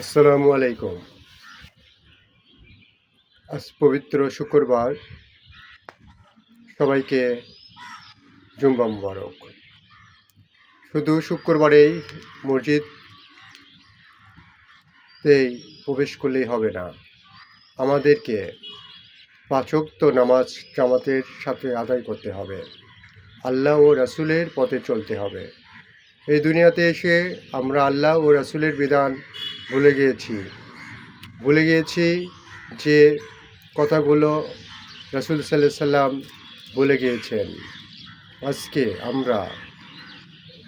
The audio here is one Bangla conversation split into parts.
আসসালামু আলাইকুম। আজ পবিত্র শুক্রবার। সবাইকে জুম্বা মুবারক। শুধু শুক্রবারেই মসজিদতেই প্রবেশ করলেই হবে না, আমাদেরকে পাচক্ত নামাজ জামাতের সাথে আদায় করতে হবে। আল্লাহ ও রাসূলের পথে চলতে হবে। এই দুনিয়াতে এসে আমরা আল্লাহ ও রাসূলের বিধান ভুলে গিয়েছি। ভুলে গিয়েছি যে কথাগুলো রসুল সাল্লাহ সাল্লাম বলে গিয়েছেন। আজকে আমরা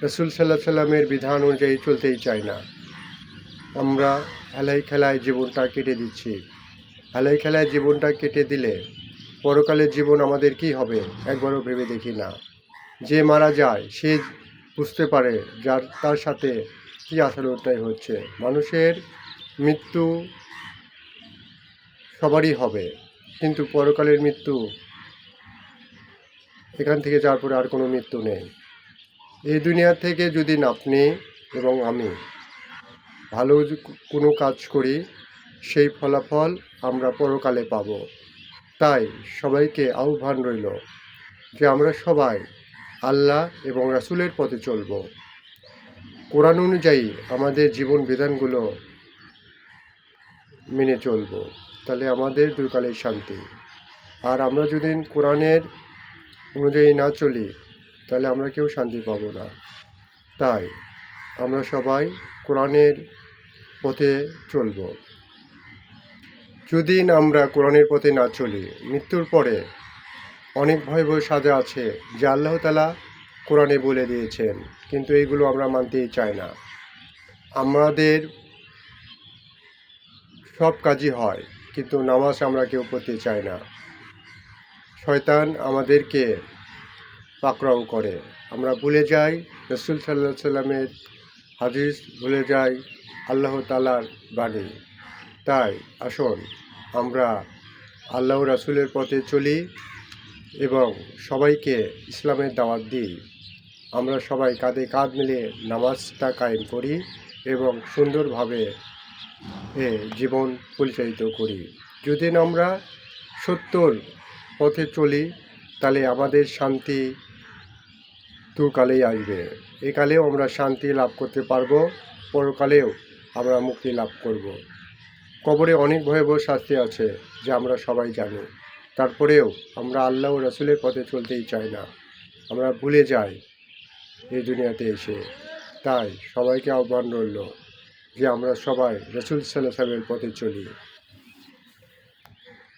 রাসূল সাল্লাহ সাল্লামের বিধান অনুযায়ী চলতেই চাই না। আমরা হেলাই খেলায় জীবনটা কেটে দিচ্ছি। হেলাই খেলায় জীবনটা কেটে দিলে পরকালের জীবন আমাদের কি হবে একবারও ভেবে দেখি না। যে মারা যায় সে বুঝতে পারে যার, তার সাথে কী আচরণটাই হচ্ছে? মানুষের মৃত্যু সবারই হবে, কিন্তু পরকালের মৃত্যু, এখান থেকে যাওয়ার পরে আর কোনো মৃত্যু নেই। এই দুনিয়া থেকে যদি আপনি এবং আমি ভালো কোনো কাজ করি, সেই ফলাফল আমরা পরকালে পাব। তাই সবাইকে আহ্বান রইল যে আমরা সবাই আল্লাহ এবং রাসুলের পথে চলব। কোরআন অনুযায়ী আমাদের জীবন বিধানগুলো মেনে চলব, তাহলে আমাদের দুকালের শান্তি। আর আমরা যদি কোরআনের অনুযায়ী না চলি, তাহলে আমরা কেউ শান্তি পাব না। তাই আমরা সবাই কোরআনের পথে চলব। যদি আমরা কোরআনের পথে না চলি, মৃত্যুর পরে অনেক ভয়াবহ সাজা আছে, যা আল্লাহ তালা কোরআনে বলে দিয়েছেন, কিন্তু এইগুলো আমরা মানতেই চাই না। আমাদের সব কাজই হয়, কিন্তু নামাজ আমরা কেউ পড়তে চাই না। শয়তান আমাদেরকে পাকড়াও করে। আমরা ভুলে যাই, রসুল সাল্লাহ সাল্লামের হাদিস ভুলে যাই, আল্লাহ তালার বাণী। তাই আসুন, আমরা আল্লাহ রাসুলের পথে চলি এবং সবাইকে ইসলামের দাওয়াত দিই। আমরা সবাই কাঁধে কাঁধ মিলিয়ে নামাজটা কায়েম করি এবং সুন্দরভাবে এ জীবন পরিচালিত করি। যদি আমরা সত্যর পথে চলি, তাহলে আমাদের শান্তি দুকালেই আসবে। একালেও আমরা শান্তি লাভ করতে পারব, পরকালেও আমরা মুক্তি লাভ করব। কবরে অনেক ভয়াবহ শাস্তি আছে, যা আমরা সবাই জানি। তারপরেও আমরা আল্লাহ রসুলের পথে চলতেই চাই না। আমরা ভুলে যাই এই দুনিয়াতে এসে। তাই সবাইকে আহ্বান রইল যে আমরা সবাই রসুল সাল্লাহ সাল্লামের পথে চলি।